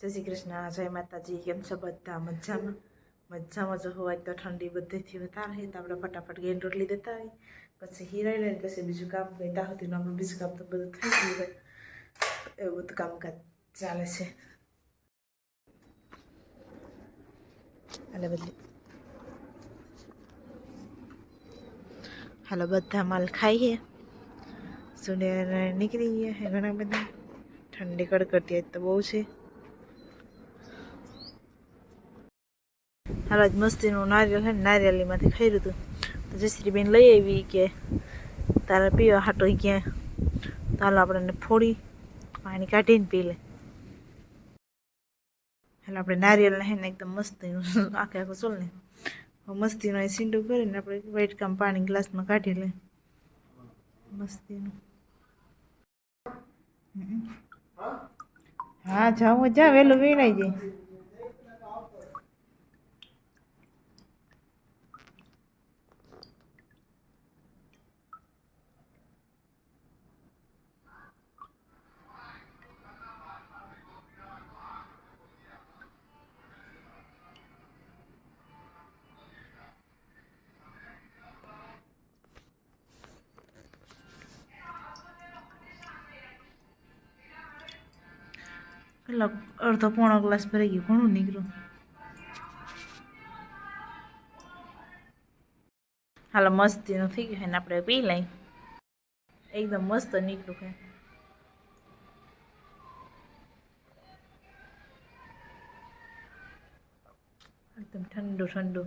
જય શ્રી કૃષ્ણ, જય માતાજી, કેમ છો બધા? મજામાં? મજામાં જો હોય તો ઠંડી બધેથી વધારે હોય તો આપણે ફટાફટ ગેન રોટલી દેતા હોય. પછી હિરાઈ લઈને પછી બીજું કામ કંઈ ત્યાં સુધીનું આપણું બીજું કામ તો બધું થઈ ગયું હોય. એવું બધું કામકાજ ચાલે છે. હાલે બદલી. હાલો બધા માલ ખાઈએ સુને નીકળી ગયા ઘણા બધા. ઠંડી કડકડતી તો બહુ છે. આજ મસ્તીનું નારિયેલ ને, નારિયેલીમાંથી ખાઈ હતું. તો જયશ્રીબેન લઈ આવી કે તારે પીવા હાટો ક્યાં? તો હાલો આપણે એને ફોડી, પાણી કાઢીને પી લે. એટલે આપણે નારિયેલને છે ને એકદમ મસ્તીનું, આખે આખું ચોલ ને. મસ્તીનો અહીં સીંડું કરીને આપણે વાઈટ કામ પાણી ગ્લાસમાં કાઢી લે. મસ્તીનું. હા જાઉં જા વહેલું વીણાઈ જાય પેલા અડધો પોણો ગ્લાસ ભરાઈ ગયો, ઘણું નીકળ્યું. હાલો, મસ્તીનું થઈ ગયું છે ને આપણે પી લઈ. એકદમ મસ્ત નીકળ્યું છે. એકદમ ઠંડુ ઠંડુ.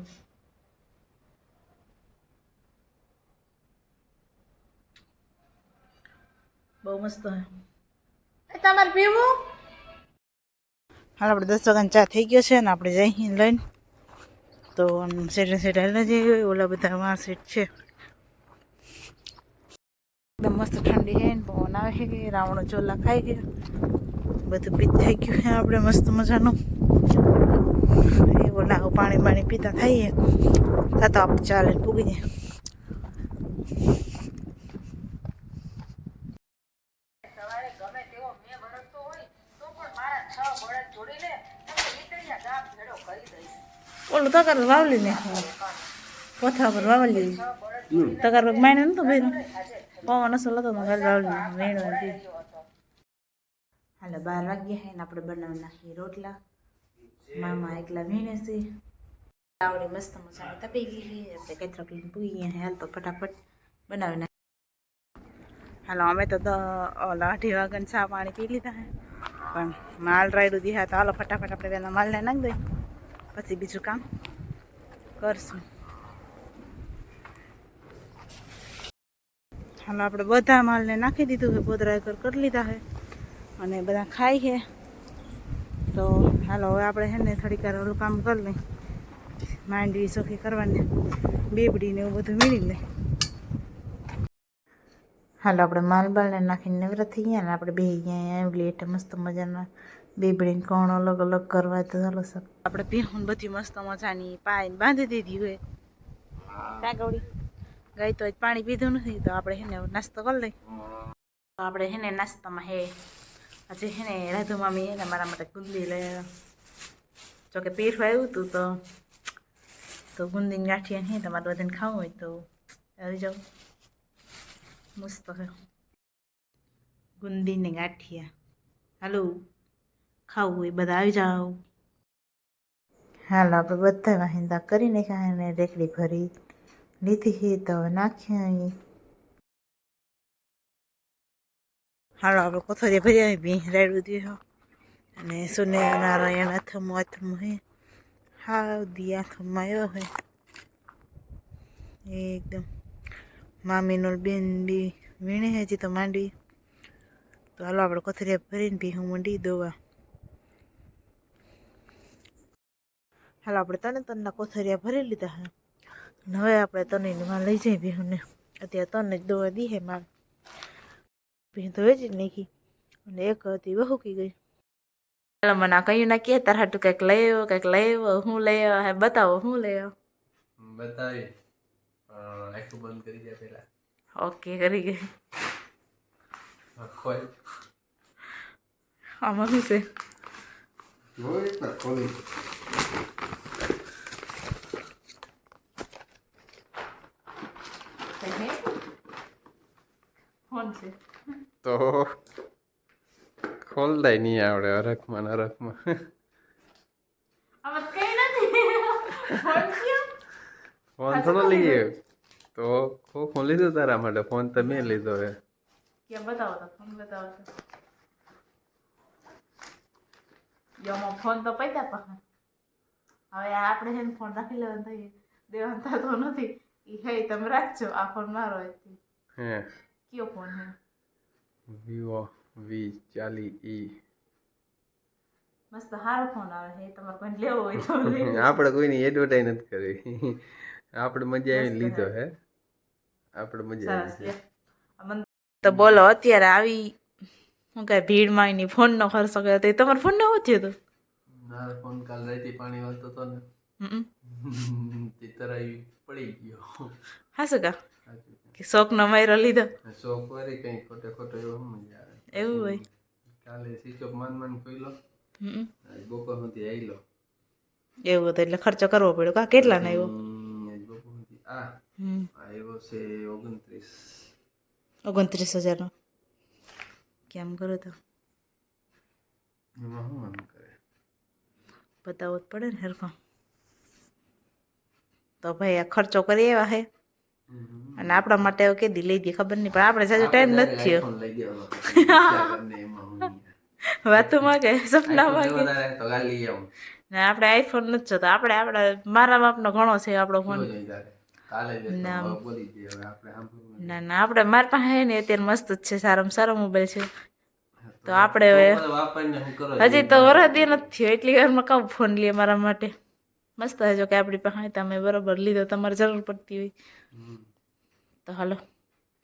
બહુ મસ્ત હે તમારે પીવું? હાલ આપણે દસ વાગ્યાની ચા થઈ ગયો છે ને આપણે જઈ લઈને. તો સેટે સેટ હાલે જઈએ ઓલા બધા માં સેટ છે. એકદમ મસ્ત ઠંડી છે પવન આવે છે રાવણો ચોલા ખાઈ ગયા. બધું પીત થઈ ગયું છે આપણે મસ્ત મજાનું. એ ઓલા પાણી પાણી પીતા થઈએ. થતા આપણે ચાલે પૂગી જાય. ઓલું તકર વાવલી ને. કોથા પર વાવલી. તકર પર માઈને નતો ભાઈ? પવન અસલ હતો તો ઘર વાવલી મેણ હતી હાલો બાર વાગ્યા હે ને આપણે બનાવી નાખીએ રોટલા. મામા એકલા વીણે છે. આવડી મસ્ત મજાની તપી ગઈ છે. આપણે કઈ રોટલી પૂગી ગયા હે હાલ તો ફટાફટ બનાવી નાખી હાલો અમે તો ઓલા અઢી વાગ્યાને ચા પાણી પી લીધા હે. પણ માલ રાયડું દીધા તો હાલો ફટાફટ આપણે પહેલાં માલને નાખી દઈએ. પછી બીજું કામ કરશું. હાલો, આપણે બધા માલને નાખી દીધું છે પોદરા એકર કરી લીધા છે અને બધા ખાઈ છે. તો હાલો, હવે આપણે છે ને થોડીક વાર ઓલું કામ કરી લઈ માંડવી ચોખ્ખી કરવાની, બેબડી ને એવું બધું મેળવી લઈ હાલો આપણે માલ બાલને નાખીને નવરા થઈ ગયા ને આપણે બે ગયા આંબલી એટલે મસ્ત મજાના બેબડીને કોણ અલગ અલગ કરવા તો ચાલો સબ આપણે પીહું બધી મસ્ત મજાની પાઈને બાંધી દીધી હોય. કાગવડી ગાય તો પાણી પીધું નથી તો આપણે હેને નાસ્તો કરી લઈ તો આપણે હેને નાસ્તામાં હે આજે હેને રાધુ મામી એને મારા માટે ગુંદી લઈ. જોકે પીઠું આવ્યું હતું તો તો ગુંદીની ગાંઠિયા હે તમારે બધાને ખાવું હોય તો આવી જાઓ. મસ્ત છે ગુંદીને ગાંઠિયા હાલો ખાવું હોય બધા આવી જાઓ હાલો આપણે બધા વાહિંદા કરીને ખાઈને રેકડી ભરી લીધી હે તો નાખ્યા અહીં હાલો આપણે કોથળી ભરી આવી બી રાયડું દીધો અને સુને નારાયણ અથમો આથમું હે હા દી આથમમાં આવ્યો હે એકદમ મામીનો બેન બી વીણે હજી તો માંડવી તો હાલો આપણે કોથળી ભરીને બી હું મંડી દોવા. હાલો આપણે તને તનના કોથરિયા ભરી લીધા હે. હવે આપણે તને માં લઈ જઈએ ભીહુને અત્યારે તને જ દોવા દી હે માર. ભીહ તો વેચી નાખી. અને એક હતી વહુકી ગઈ. ચાલો મને કયું ના કે તાર હાટું કંઈક લઈ આવ્યો, કંઈક લઈ આવ્યો, હું લઈ આવ્યો, હે બતાવો, હું લઈ આવ્યો? બતાવી. આખું બંધ કરી દે પહેલા. ઓકે કરી ગઈ ખોલ. આમાં શું છે? જોઈ તો ખોલ. દઈ નહીં આવડે અરખમાં નથી. ફોન થોડો લઈ લઈએ તો ખો ફોન લીધો તારા માટે? ફોન તો મેં લીધો હે. ક્યાં બતાવો તો ફોન બતાવો તો. યમો ફોન તો પૈસા પા હવે આપણે હેન ફોન રાખી લેવાનું થઈ દેવાનું થતો નથી. એ હે તમે રાખજો. આ ફોન મારો હતી હે. કયો ફોન હે? વિવો વી ચાલી ઈ. મસ્ત સારો ફોન આવે છે. તમારે કોઈને લેવો હોય તો આપણે કોઈની એડવર્ટાઈઝ નથી કરી. આપણે મજા આવીને લીધો હે. આપણે મજા આવી મને તો બોલો અત્યારે આવી શું કહે ભીડમાં એની ફોનનો ખર્ચો કર્યો તો એ તમારો ફોન ન થયો હતો મારો ફોન કાલ રાતે પાણી વાળતો હતો ને. હમ. તે તરાઈ પડી ગયો. કા સાચું છે. કે શોખનો માયરો લીધો? શોખ વારી કઈ ખોટે ખોટો એવો મજા આવે. એવું હોય? કાલે સ્વિચ ઓફ માન માન ખોઈલો હમ. આજ બપોર સુધી આઈલો એવું હતું એટલે ખર્ચો કરવો પડ્યો. કા કેટલા ના આવ્યો બપોર સુધી આ. આવ્યો છે ઓગણત્રીસ ઓગણત્રીસ હજારનો કેમ કરો તો એમાં શું કરે બતાવવો જ પડે ને હરખો તો ભાઈ આ ખર્ચો કરી એવા હે અને આપણા માટે કે કેદી લઈ દઈએ ખબર નહીં પણ આપણે સાજો ટાઈમ નથી થયો. વાતોમાં કે સપનામાં કે ને આપણે આઈફોન નથી જોતા આપણે આપણા મારા બાપનો ઘણો છે આપણો ફોન ના. ના ના આપણે મારી પાસે હે ને અત્યારે મસ્ત જ છે સારામાં સારો મોબાઈલ છે. તો આપણે હવે હજી તો વરદી નથી થયો એટલી વારમાં કઉ ફોન લઈએ મારા માટે? મસ્ત હજો કે આપણી પાસે તમે બરોબર લીધો તમારે જરૂર પડતી હોય. તો હાલો.